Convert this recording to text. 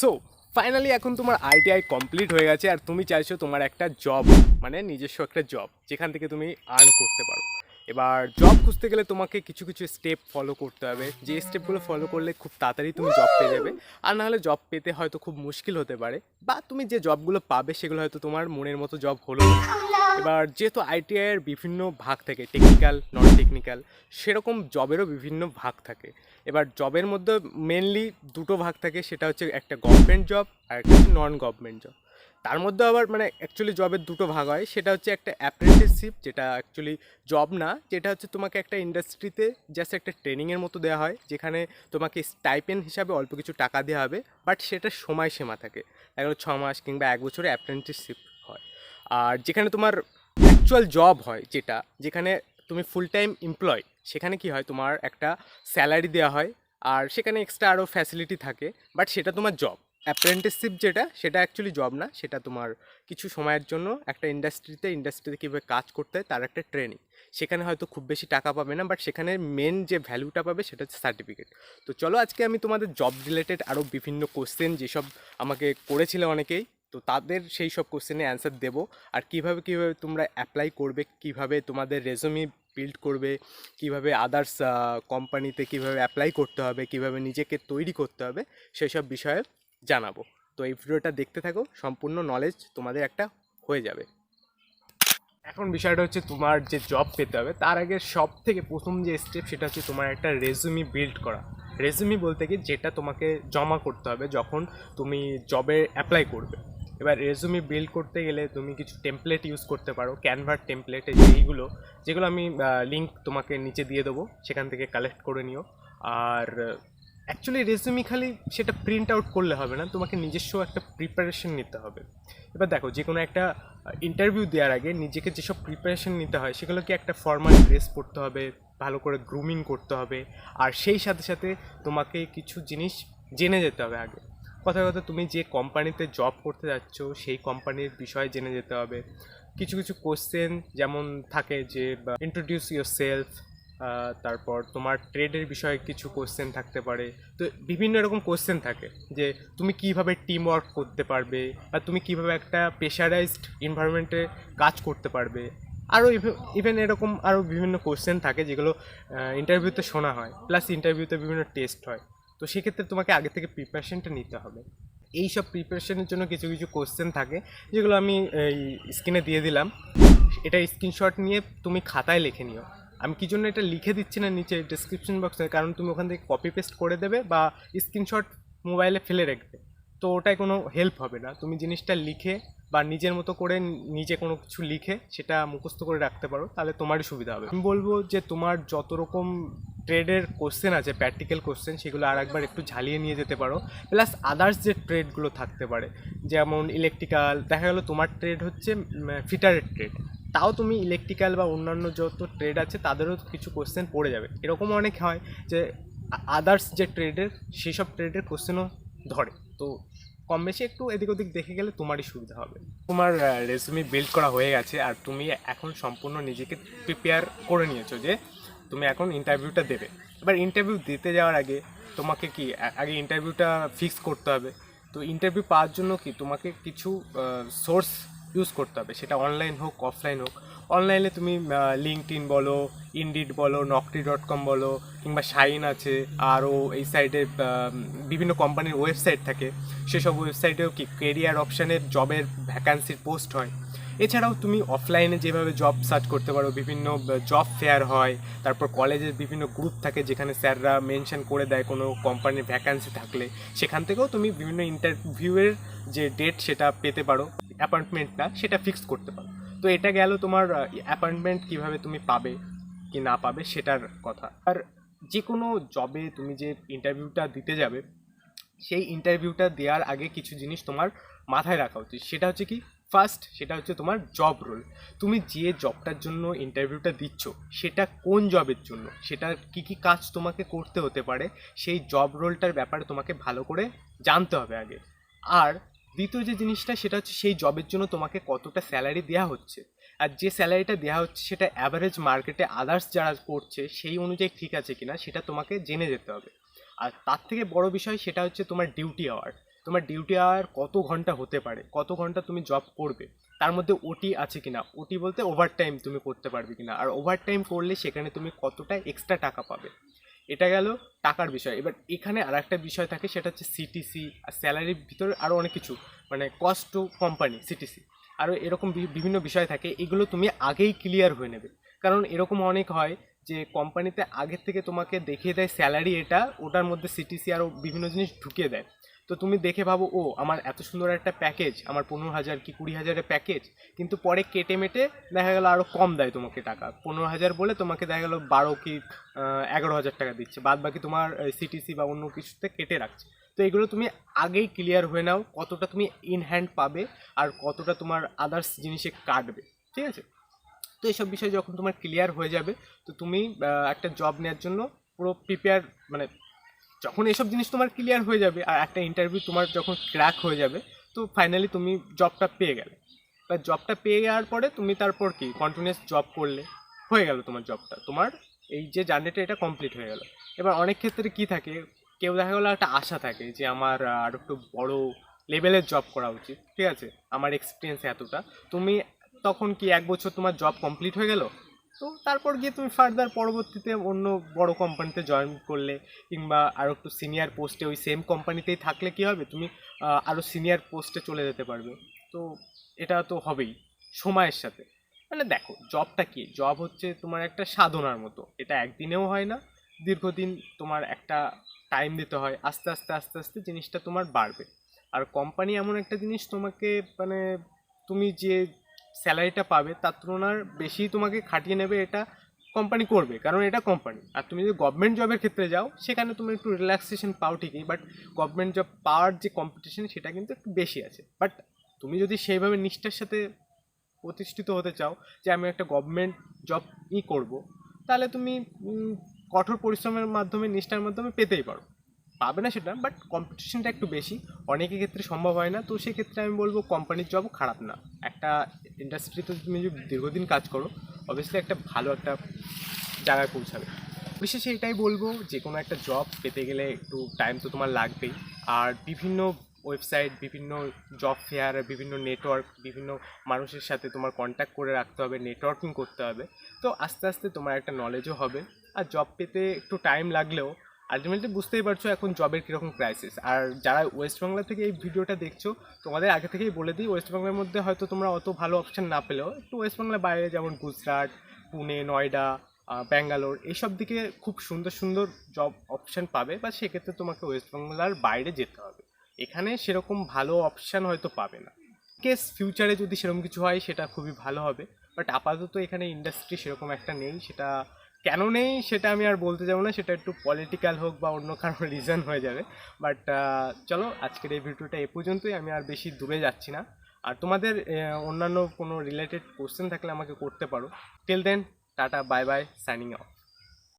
So finally এখন তোমার ITI complete হয়ে গেছে আর তুমি চাইছো তোমার একটা জব মানে নিজস্ব একটা জব যেখান থেকে তুমি আর্ন করতে পারো। এবার জব খুঁজতে গেলে তোমাকে কিছু কিছু স্টেপ ফলো করতে হবে। যে স্টেপগুলো ফলো করলে খুব তাড়াতাড়ি তুমি জব পেয়ে যাবে। আর নাহলে জব পেতে হয়তো খুব মুশকিল হতে পারে। বা তুমি যে জবগুলো পাবে সেগুলো হয়তো তোমার মনের মতো জব হলো। এবার যেহেতু আইটিআইয়ের বিভিন্ন ভাগ থেকে টেকনিক্যাল নন টেকনিক্যাল সেরকম জবেরও বিভিন্ন ভাগ থাকে। এবার জবের মধ্যে মেনলি দুটো ভাগ থাকে, সেটা হচ্ছে একটা গভর্নমেন্ট জব আর একটা হচ্ছে নন গভর্নমেন্ট জব তার মধ্যে আবার মানে অ্যাকচুয়ালি জবের দুটো ভাগ হয়, সেটা হচ্ছে একটা অ্যাপ্রেন্টিসশিপ যেটা অ্যাকচুয়ালি জব না, যেটা হচ্ছে তোমাকে একটা ইন্ডাস্ট্রিতে জাস্ট একটা ট্রেনিংয়ের মতো দেওয়া হয়, যেখানে তোমাকে স্টাইপেন হিসাবে অল্প কিছু টাকা দেওয়া হবে বাট সেটা সময়সীমা থাকে। এগুলো ছ মাস কিংবা এক বছরে অ্যাপ্রেন্টিসশিপ হয়। আর যেখানে তোমার অ্যাকচুয়াল জব হয় যেটা, যেখানে তুমি ফুল টাইম এমপ্লয় সেখানে কি হয়? তোমার একটা স্যালারি দেওয়া হয়, আর সেখানে এক্সট্রা আরও ফ্যাসিলিটি থাকে বাট সেটা তোমার জব অ্যাপ্রেন্টিসশিপ যেটা, সেটা অ্যাকচুয়ালি জব না, সেটা তোমার কিছু সময়ের জন্য একটা ইন্ডাস্ট্রিতে ইন্ডাস্ট্রিতে কীভাবে কাজ করতে হয়, তার একটা ট্রেনিং সেখানে হয়তো খুব বেশি টাকা পাবে না বাট সেখানে মেন যে ভ্যালুটা পাবে, সেটা হচ্ছে সার্টিফিকেট তো চলো আজকে আমি তোমাদের জব রিলেটেড আরও বিভিন্ন কোশ্চেন যেসব আমাকে করেছিল অনেকেই তো তাদের সেই সব কোশ্চেনে অ্যান্সার দেবো। আর কীভাবে কীভাবে তোমরা অ্যাপ্লাই করবে, কীভাবে তোমাদের রেজুমি বিল্ড করবে, কীভাবে আদার্স কোম্পানিতে কীভাবে অ্যাপ্লাই করতে হবে, কীভাবে নিজেকে তৈরি করতে হবে সেসব বিষয়ে জানাব। তো এই ভিডিওটা দেখতে থাকো, সম্পূর্ণ নলেজ তোমাদের একটা হয়ে যাবে। এখন বিষয়টা হচ্ছে তোমার যে জব পেতে হবে, তার আগে সব থেকে প্রথম যে স্টেপ সেটা হচ্ছে তোমার একটা রেজুমি বিল্ড করা। রেজুমি বলতে কি, যেটা তোমাকে জমা করতে হবে যখন তুমি জবে অ্যাপ্লাই করবে। এবার রেজুমি বিল্ড করতে গেলে তুমি কিছু টেমপ্লেট ইউজ করতে পারো ক্যানভার টেমপ্লেটে যেইগুলো, যেগুলো আমি লিঙ্ক তোমাকে নিচে দিয়ে দেবো, সেখান থেকে কালেক্ট করে নিও। আর অ্যাকচুয়ালি রেজুমি খালি সেটা প্রিন্ট আউট করলে হবে না, তোমাকে নিজস্ব একটা প্রিপারেশন নিতে হবে। এবার দেখো যে কোনো একটা ইন্টারভিউ দেওয়ার আগে নিজেকে যেসব প্রিপারেশন নিতে হয়, সেগুলোকে একটা ফর্মাল ড্রেস পরতে হবে, ভালো করে গ্রুমিং করতে হবে, আর সেই সাথে সাথে তোমাকে কিছু জিনিস জেনে যেতে হবে আগে। কথা কথা তুমি যে কোম্পানিতে জব করতে যাচ্ছ, সেই কোম্পানির বিষয়ে জেনে যেতে হবে। কিছু কিছু কোশ্চেন যেমন থাকে যে ইন্ট্রোডিউস ইউর সেলফ তারপর তোমার ট্রেডের বিষয়ে কিছু কোশ্চেন থাকতে পারে। তো বিভিন্ন রকম কোশ্চেন থাকে যে, তুমি কীভাবে টিম ওয়ার্ক করতে পারবে বা তুমি কীভাবে একটা প্রেশারাইজড এনভায়রনমেন্টে কাজ করতে পারবে। আরও ইভেন এরকম আরও বিভিন্ন কোশ্চেন থাকে যেগুলো ইন্টারভিউতে শোনা হয় প্লাস ইন্টারভিউতে বিভিন্ন টেস্ট হয়। তো সেক্ষেত্রে তোমাকে আগে থেকে প্রিপারেশনটা নিতে হবে। এই সব প্রিপারেশনের জন্য কিছু কিছু কোশ্চেন থাকে, যেগুলো আমি এই স্ক্রিনে দিয়ে দিলাম। এটা স্ক্রিনশট নিয়ে তুমি খাতায় লিখে নিও। আমি কি জন্য এটা লিখে দিচ্ছি না নিচে ডিসক্রিপশন বক্সে কারণ তুমি ওখান থেকে কপি পেস্ট করে দেবে বা স্ক্রিনশট মোবাইলে ফেলে রাখবে। তো ওটাই কোনো হেল্প হবে না। তুমি জিনিসটা লিখে বা নিজের মতো করে নিজে কোনো কিছু লিখে সেটা মুখস্থ করে রাখতে পারো। তাহলে তোমারই সুবিধা হবে। আমি বলব যে তোমার যত রকম ট্রেডের কোশ্চেন আছে প্র্যাকটিক্যাল কোশ্চেন সেগুলো আর একবার একটু ঝালিয়ে নিয়ে যেতে পারো। প্লাস আদার্স যে ট্রেডগুলো থাকতে পারে, যেমন ইলেকট্রিক্যাল দেখা গেলো তোমার ট্রেড হচ্ছে ফিটারের ট্রেড তাও তুমি ইলেকট্রিক্যাল বা অন্যান্য যত ট্রেড আছে, তাদেরও কিছু কোশ্চেন পড়ে যাবে। এরকম অনেক হয় যে আদার্স যে ট্রেডের সেই সব ট্রেডের কোশ্চেনও ধরে। তো কম বেশি একটু এদিক ওদিক দেখে গেলে তোমারই সুবিধা হবে। তোমার রেজুমি বিল্ড করা হয়ে গেছে, আর তুমি এখন সম্পূর্ণ নিজেকে প্রিপেয়ার করে নিয়েছো যে তুমি এখন ইন্টারভিউটা দেবে। এবার ইন্টারভিউ দিতে যাওয়ার আগে তোমাকে কি আগে ইন্টারভিউটা ফিক্স করতে হবে। তো ইন্টারভিউ পাওয়ার জন্য কি তোমাকে কিছু সোর্স ইউজ করতে হবে। সেটা অনলাইন হোক অফলাইন হোক। অনলাইনে তুমি লিঙ্কড ইন বলো ইনডিড বলো নকটি ডট কম বলো, কিংবা শাইন আছে, আরও এই সাইডে বিভিন্ন কোম্পানির ওয়েবসাইট থাকে। সেসব ওয়েবসাইটেও কি কেরিয়ার অপশানের জবের ভ্যাকান্সির পোস্ট হয়। এছাড়াও তুমি অফলাইনে যেভাবে জব সার্চ করতে পারো, বিভিন্ন জব ফেয়ার হয়, তারপর কলেজের বিভিন্ন গ্রুপ থাকে যেখানে স্যাররা মেনশন করে দেয় কোনো কোম্পানির ভ্যাকান্সি থাকলে, সেখান থেকেও তুমি বিভিন্ন ইন্টারভিউয়ের যে ডেট সেটা পেতে পারো অ্যাপয়েন্টমেন্টটা সেটা ফিক্স করতে পারো। তো এটা গেল তোমার অ্যাপয়েন্টমেন্ট কীভাবে তুমি পাবে কি না পাবে সেটার কথা। আর যে কোনো জবে তুমি যে ইন্টারভিউটা দিতে যাবে, সেই ইন্টারভিউটা দেওয়ার আগে কিছু জিনিস তোমার মাথায় রাখা উচিত। সেটা হচ্ছে কি ফার্স্ট সেটা হচ্ছে তোমার জব রোল তুমি যে জবটার জন্য ইন্টারভিউটা দিচ্ছ, সেটা কোন জবের জন্য? সেটা কি কি কাজ তোমাকে করতে হতে পারে? সেই জব রোলটার ব্যাপারে তোমাকে ভালো করে জানতে হবে আগে। আর দ্বিতীয় যে জিনিসটা, সেটা হচ্ছে সেই জবের জন্য তোমাকে কতটা স্যালারি দেওয়া হচ্ছে। আর যে স্যালারিটা দেওয়া হচ্ছে, সেটা অ্যাভারেজ মার্কেটে আদার্স যারা করছে, সেই অনুযায়ী ঠিক আছে কিনা, সেটা তোমাকে জেনে যেতে হবে। আর তার থেকে বড় বিষয়, সেটা হচ্ছে তোমার ডিউটি আওয়ার তোমার ডিউটি আওয়ার কত ঘণ্টা হতে পারে? কত ঘণ্টা তুমি জব করবে? তার মধ্যে ওটি আছে কিনা? ওটি বলতে ওভার টাইম তুমি করতে পারবে কিনা? আর ওভার টাইম করলে সেখানে তুমি কতটা এক্সট্রা টাকা পাবে? এটা গেল টাকার বিষয়। এবার এখানে আর একটা বিষয় থাকে, সেটা হচ্ছে সিটিসি আর স্যালারির ভিতরে আরও অনেক কিছু মানে কস্ট টু কোম্পানি সিটিসি আরও এরকম বিভিন্ন বিষয় থাকে, এগুলো তুমি আগেই ক্লিয়ার হয়ে নেবে। কারণ এরকম অনেক হয় যে কোম্পানিতে আগের থেকে তোমাকে দেখিয়ে দেয় স্যালারি এটা, ওটার মধ্যে সিটিসি আরও বিভিন্ন জিনিস ঢুকিয়ে দেয়। তো তুমি দেখে ভাবো, ও, আমার এত সুন্দর একটা প্যাকেজ আমার পনেরো হাজার কি কুড়ি হাজারের প্যাকেজ কিন্তু পরে কেটে মেটে দেখা গেলো আরও কম দেয় তোমাকে টাকা। পনেরো হাজার বলে তোমাকে দেখা গেলো বারো কি এগারো হাজার টাকা দিচ্ছে বাদ বাকি তোমার সিটিসি বা অন্য কিছুতে কেটে রাখছে। তো এগুলো তুমি আগেই ক্লিয়ার হয়ে নাও, কতটা তুমি ইন হ্যান্ড পাবে আর কতটা তোমার আদার্স জিনিসে কাটবে, ঠিক আছে? তো এইসব বিষয় যখন তোমার ক্লিয়ার হয়ে যাবে, তো তুমি একটা জব নেওয়ার জন্য পুরো প্রিপেয়ার মানে যখন এসব জিনিস তোমার ক্লিয়ার হয়ে যাবে আর একটা ইন্টারভিউ তোমার যখন ক্র্যাক হয়ে যাবে, তো ফাইনালি তুমি জবটা পেয়ে গেলে। বা জবটা পেয়ে যাওয়ার পরে তুমি তারপর কি? কন্টিনিউয়াস জব করলে। হয়ে গেল তোমার জবটা তোমার এই যে জার্নিটা এটা কমপ্লিট হয়ে গেল। এবার অনেক ক্ষেত্রে কি থাকে? কেউ দেখা গেলো একটা আশা থাকে যে আমার আর একটু বড় লেভেলের জব করা উচিত। ঠিক আছে? আমার এক্সপিরিয়েন্স এতটা। তুমি তখন কি এক বছর তোমার জব কমপ্লিট হয়ে গেল? তো তারপর গিয়ে তুমি ফার্দার পরবর্তীতে অন্য বড় কোম্পানিতে জয়েন করলে কিংবা আরও একটু সিনিয়র পোস্টে ওই সেম কোম্পানিতেই থাকলে কি হবে? তুমি আরও সিনিয়র পোস্টে চলে যেতে পারবে। তো এটা তো হবেই সময়ের সাথে। মানে দেখো জবটা কি? জব হচ্ছে তোমার একটা সাধনার মতো। এটা একদিনেও হয় না, দীর্ঘদিন তোমার একটা টাইম দিতে হয়, আস্তে আস্তে আস্তে আস্তে জিনিসটা তোমার বাড়বে। আর কোম্পানি এমন একটা জিনিস তোমাকে মানে তুমি যে স্যালারিটা পাবে, তার তুলনার বেশি তোমাকে খাটিয়ে নেবে এটা কোম্পানি করবে, কারণ এটা কোম্পানি আর তুমি যদি গভর্নমেন্ট জবের ক্ষেত্রে যাও, সেখানে তুমি একটু রিল্যাক্সেশন পাও ঠিকই বাট গভর্নমেন্ট জব পাওয়ার যে কম্পিটিশন সেটা কিন্তু একটু বেশি আছে. বাট তুমি যদি সেইভাবে নিষ্ঠার সাথে প্রতিষ্ঠিত হতে চাও যে আমি একটা গভর্নমেন্ট জব ই করব, তাহলে তুমি কঠোর পরিশ্রমের মাধ্যমে, নিষ্ঠার মাধ্যমে পেতেই পারো। পাবে না সেটা বাট কম্পিটিশনটা একটু বেশি। অনেকের ক্ষেত্রে সম্ভব হয় না, তো সেক্ষেত্রে আমি বলব কোম্পানির জবও খারাপ না। একটা ইন্ডাস্ট্রিতে তুমি যদি দীর্ঘদিন কাজ করো অবভিয়াসলি একটা ভালো একটা জায়গায় পৌঁছাবে। বিশেষে এটাই বলব যে কোনো একটা জব পেতে গেলে একটু টাইম তো তোমার লাগবেই। আর বিভিন্ন ওয়েবসাইট বিভিন্ন জব ফেয়ার বিভিন্ন নেটওয়ার্ক বিভিন্ন মানুষের সাথে তোমার কন্ট্যাক্ট করে রাখতে হবে নেটওয়ার্কিং করতে হবে। তো আস্তে আস্তে তোমার একটা নলেজও হবে। আর জব পেতে একটু টাইম লাগলেও আলটিমেটলি বুঝতেই পারছ এখন জবের কীরকম ক্রাইসিস আর যারা ওয়েস্ট বাংলা থেকে এই ভিডিওটা দেখছ, তোমাদের আগে থেকেই বলে দিই ওয়েস্ট বাংলার মধ্যে হয়তো তোমরা অত ভালো অপশান না পেলেও, একটু ওয়েস্ট বাংলার বাইরে যেমন গুজরাট পুনে নয়ডা ব্যাঙ্গালোর এইসব দিকে খুব সুন্দর সুন্দর জব অপশান পাবে, বা সেক্ষেত্রে তোমাকে ওয়েস্ট বাংলার বাইরে যেতে হবে। এখানে সেরকম ভালো অপশান হয়তো পাবে না। কেস ফিউচারে যদি সেরকম কিছু হয়, সেটা খুবই ভালো হবে। বাট আপাতত এখানে ইন্ডাস্ট্রি সেরকম একটা নেই, সেটা কেন নেই সেটা আমি আর বলতে যাব না, সেটা একটু পলিটিক্যাল হোক বা অন্য কারও রিজন হয়ে যাবে। বাট চলো আজকের এই ভিডিওটা এ পর্যন্তই, আমি আর বেশি দূরে যাচ্ছি না। আর তোমাদের অন্যান্য কোনো রিলেটেড কোশ্চেন থাকলে আমাকে করতে পারো। Till then tata bye bye signing off